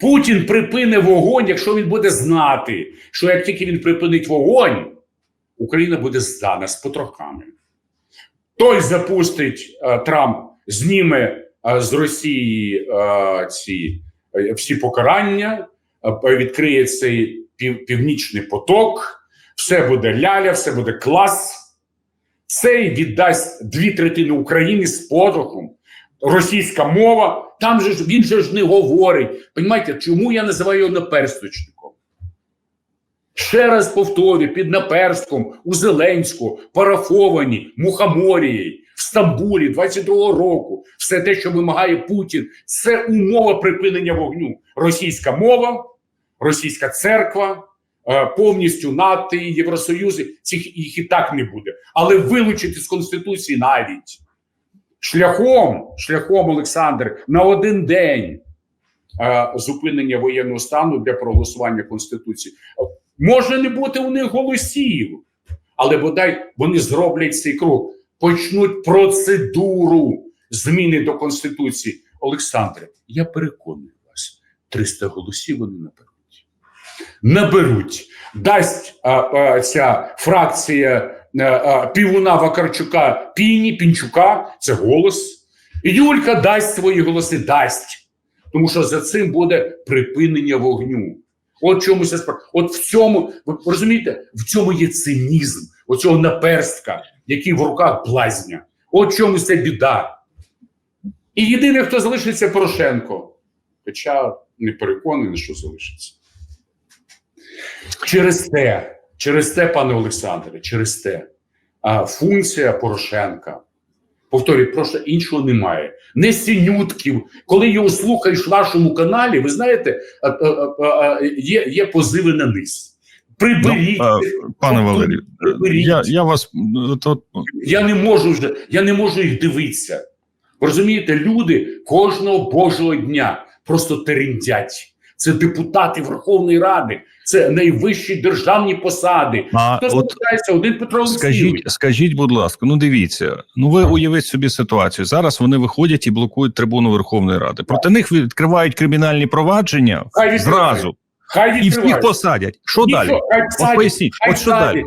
Путін припине вогонь, якщо він буде знати, що як тільки він припинить вогонь, Україна буде здана з потрохами. Той запустить е, Трамп, зніме е, з Росії е, ці всі покарання, відкриє цей пів, північний поток, все буде ляля, все буде клас. Цей віддасть дві третини України з потрохом. Російська мова, там же ж він же ж не говорить. Понімаєте, чому я називаю його наперсточником? Ще раз повторюю, під наперстком у Зеленську, парафовані Мухоморією в Стамбулі 22-го року, все те, що вимагає Путін, це умова припинення вогню. Російська мова, російська церква, е, повністю НАТО, і Євросоюзи, цих їх і так не буде. Але вилучити з Конституції навіть шляхом, шляхом Олександр, на один день е, зупинення воєнного стану для проголосування Конституції. Може не бути у них голосів, але бодай вони зроблять цей крок, почнуть процедуру зміни до Конституції. Олександре, я переконую вас, 300 голосів вони наберуть. Наберуть. Дасть а, а, ця фракція Півуна Вакарчука Піні, Пінчука, це голос. І Юлька дасть свої голоси, дасть. Тому що за цим буде припинення вогню. От чому це справа. От в цьому, ви розумієте, в цьому є цинізм, оцього наперстка, який в руках блазня. От чому це біда. І єдине, хто залишиться Порошенко. Хоча не переконаний, що залишиться. Через те, через те, пане Олександре, через те, а, функція Порошенка. Повторюю, просто іншого немає. Не синютків. Коли його слухаєш в нашому каналі, ви знаєте, а, а, а, є, є позиви на низ. Приберіть. Ну, е, Пане Валерію, Приберіть. я, я вас е, то, Я не можу вже, я не можу їх дивитися. Ви Розумієте, люди кожного божого дня просто терендять. Це депутати Верховної Ради, це найвищі державні посади. а Хто от звертається? Один Петро скажіть, скажіть, будь ласка, ну дивіться, ну ви уявіть собі ситуацію. Зараз вони виходять і блокують трибуну Верховної Ради. Проти них відкривають кримінальні провадження Хай зразу Хай і всіх посадять. Що Нічого, далі? Хай От садять, поясніть, хай от що далі?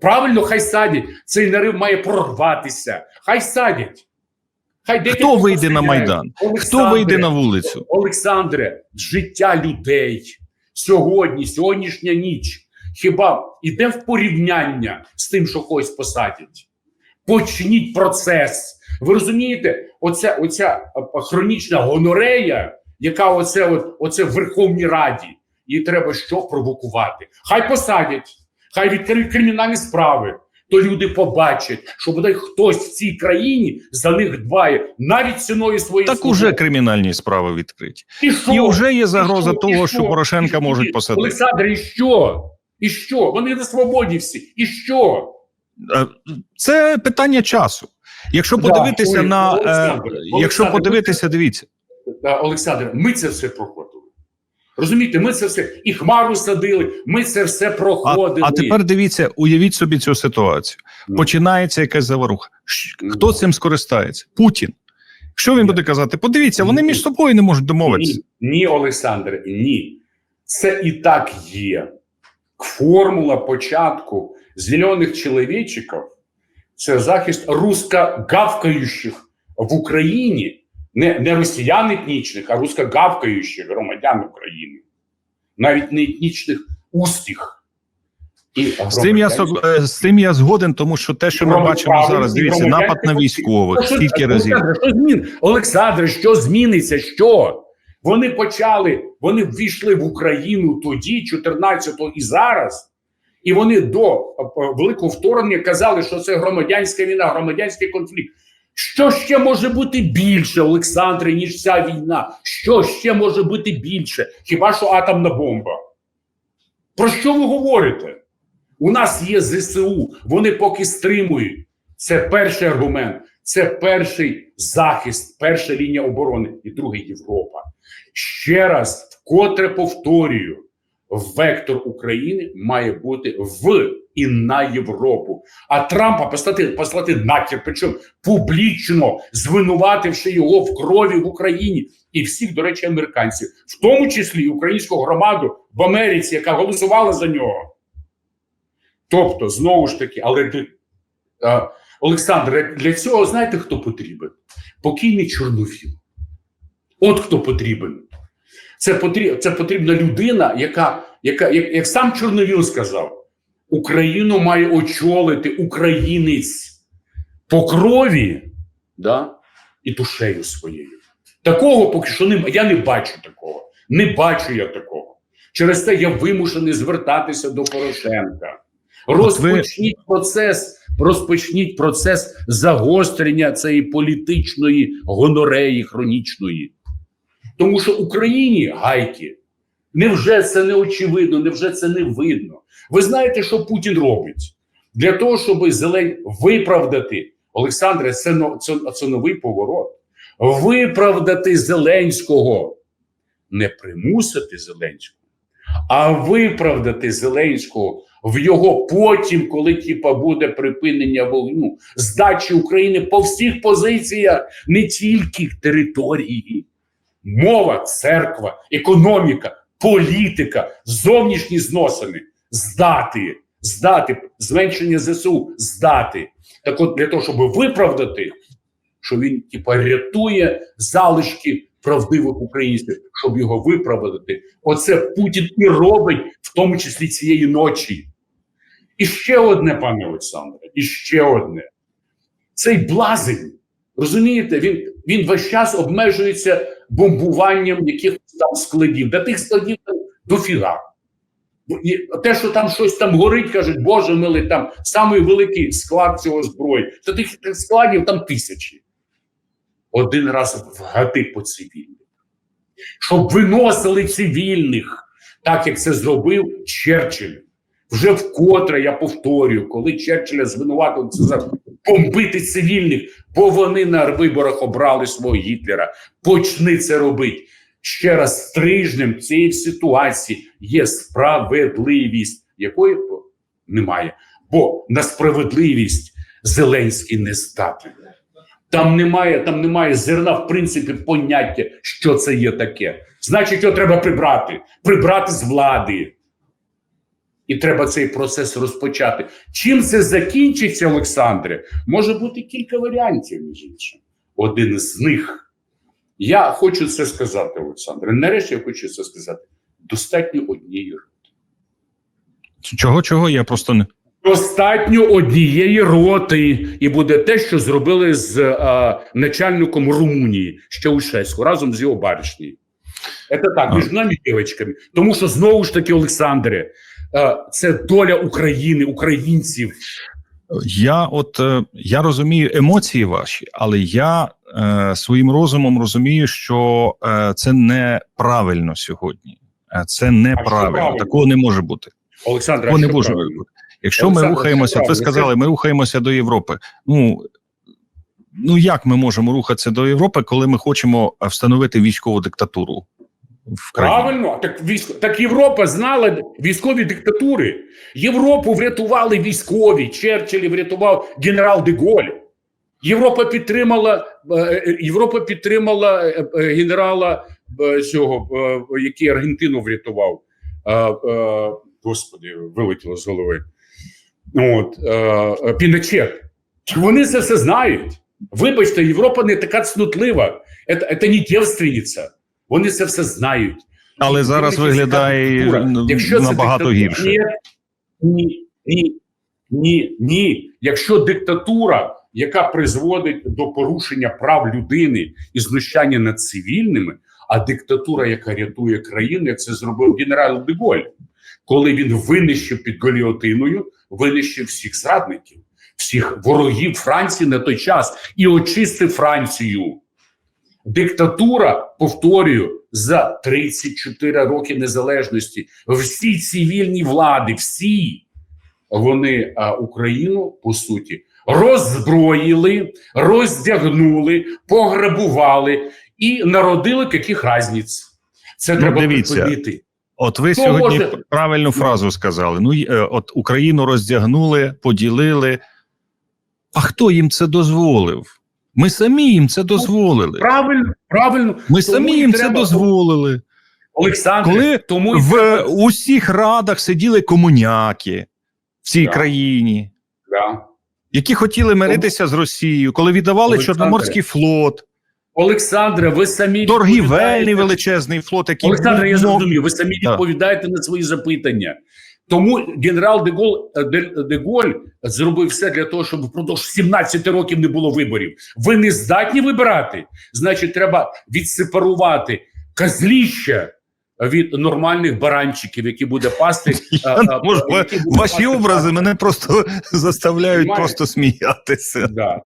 Правильно, хай садять. Цей нарив має прорватися. Хай садять. Хто вийде на. Майдан? Хто вийде на вулицю? Олександре, життя людей сьогодні, сьогоднішня ніч, хіба іде в порівняння з тим, що когось посадять? Почніть процес. Ви розумієте, оця, оця хронічна гонорея, яка оце, от, оце в Верховній Раді, її треба що провокувати. Хай посадять, хай відкриють кримінальні справи. То люди побачать, що бодай хтось в цій країні за них дбає навіть ціною своєї Так свободи. уже кримінальні справи відкриті. І що? І вже є загроза І що? того, І що Порошенка І можуть посадити. Олександр, і що? І що? Вони на свободі всі. І що? Е, Це питання часу. Якщо подивитися ой, на е, Олександр, якщо Олександр, подивитися, дивіться. Та, Олександр, ми це все проходили. Розумієте, ми це все і хмару садили, ми це все А, проходили. а тепер дивіться, уявіть собі цю ситуацію. Ну. Починається якась заваруха. Щ- Ну. Хто цим скористається? Путін. Що він Ні. буде казати? Подивіться, вони Ні. між собою не можуть домовитися. Ні, ні, Олександр, ні. Це і так є. Формула початку зелених чоловічиків це захист русскогавкаючих в Україні, не, не росіян етнічних, а русскогавкаючих громадян України, навіть не етнічних устіх. І З цим я е, з цим я згоден, тому що те, що ми бачимо зараз, дивіться, напад на військових, скільки разів. Олександр, що змін? Олександр, що зміниться? Що? Вони почали, вони ввійшли в Україну тоді, 14-го і зараз, і вони до е, е, великого вторгнення казали, що це громадянська війна, громадянський конфлікт. Що ще може бути більше, Олександре, ніж ця війна? Що ще може бути більше? Хіба що атомна бомба? Про що ви говорите? У нас є ЗСУ, вони поки стримують. Це перший аргумент, це перший захист, перша лінія оборони, і другий Європа. Ще раз, вкотре повторюю: вектор України має бути в і на Європу. А Трампа послати, послати нахер, причому публічно звинувативши його в крові в Україні і всіх, до речі, американців, в тому числі і українську громаду в Америці, яка голосувала за нього. Тобто, знову ж таки, але е, Олександр, для цього знаєте, хто потрібен? Покійний Чорновіл. От хто потрібен. Це потрібна людина, яка, яка як, як сам Чорновіл сказав, Україну має очолити українець по крові да, і душею своєю. Такого поки що не я не бачу такого. Не бачу я такого. Через це я вимушений звертатися до Порошенка. Розпочніть процес, розпочніть процес загострення цієї політичної гонореї хронічної. Тому що Україні гайки. Невже це не очевидно, невже це не видно? Ви знаєте, що Путін робить? Для того, щоб зелень виправдати Олександре, це, це, це новий поворот. Виправдати Зеленського, не примусити Зеленського, а виправдати Зеленського в його потім, коли типа буде припинення вогню, здачі України по всіх позиціях, не тільки території, мова, церква, економіка, політика, зовнішні зносини здати, здати, зменшення ЗСУ здати. Так от для того, щоб виправдати, що він типа рятує залишки правдивих українців, щоб його виправдати, оце Путін і робить, в тому числі цієї ночі. І ще одне, пане Олександре, і ще одне. Цей блазень, розумієте, він, він весь час обмежується бомбуванням якихось там складів. До тих складів там дофіга. І те, що там щось там горить, кажуть, Боже милий, там самий великий склад цього зброї. Тих, тих складів там тисячі. Один раз вгати по цивільних. Щоб виносили цивільних, так як це зробив Черчилль. Вже вкотре я повторюю, коли Черчилля звинуватив це за бомбити цивільних, бо вони на виборах обрали свого Гітлера. Почни це робити. Ще раз стрижнем цієї ситуації є справедливість, якої немає. Бо на справедливість Зеленський не здатний. Там немає, там немає зерна, в принципі, поняття, що це є таке. Значить, його треба прибрати, прибрати з влади. І треба цей процес розпочати. Чим це закінчиться, Олександре? Може бути кілька варіантів, між іншим. Один з них. Я хочу це сказати, Олександре. Нарешті я хочу це сказати. Достатньо однієї роти. Чого, чого? Я просто не. Достатньо однієї роти, і буде те, що зробили з а, начальником Румунії Щаушевського разом з його баришнею. Це так, між нами дівчатками. Тому що знову ж таки, Олександре, а, це доля України, українців. Я от е, я розумію емоції ваші, але я е, своїм розумом розумію, що е, це неправильно сьогодні. Е, Це неправильно. Такого не може бути. Такого не може бути. Якщо Олександр, ми рухаємося, ви сказали, ми рухаємося до Європи. Ну ну як ми можемо рухатися до Європи, коли ми хочемо встановити військову диктатуру в? Правильно, так військ... так Європа знала військові диктатури. Європу врятували військові. Черчилль врятував генерал Деголь. Європа підтримала е, е, Європа підтримала е, генерала цього, який Аргентину врятував. Господи, вилетіло з голови. От Піночет. Вони це все знають. Вибачте, Європа не така цнотлива. Це, це не дівственниця. Вони це все знають. Але зараз виглядає. Якщо це набагато диктатура- гірше. Ні, ні, ні, ні, ні. Якщо диктатура, яка призводить до порушення прав людини і знущання над цивільними, а диктатура, яка рятує країну, як це зробив генерал Деголь, коли він винищив під Голіотиною, винищив всіх зрадників, всіх ворогів Франції на той час і очистив Францію. Диктатура, повторюю, за 34 роки незалежності, всі цивільні влади, всі вони а, Україну по суті роззброїли, роздягнули, пограбували і народили яких разниць. Це Ну, треба припинити. От ви Хто сьогодні може- правильну фразу сказали. Ну, е, от Україну роздягнули, поділили. А хто їм це дозволив? Ми самі їм це дозволили. Правильно, правильно. Ми тому самі їм це треба- дозволили. Олександр, Коли тому В треба- усіх радах сиділи комуняки в цій Так. країні, Да. які хотіли миритися з Росією, коли віддавали Олександре, Чорноморський флот, Олександре, ви самі торгівельний величезний флот, який Олександр, я зрозумів, ви самі відповідаєте на свої запитання. Тому генерал де Гол де, де Голь зробив все для того, щоб впродовж 17 років не було виборів. Ви не здатні вибирати. Значить, треба відсепарувати козліща від нормальних баранчиків, які буде пасти. Я а, не можу, які ваші пасти- образи мене просто заставляють Понимаєте? просто сміятися. Да.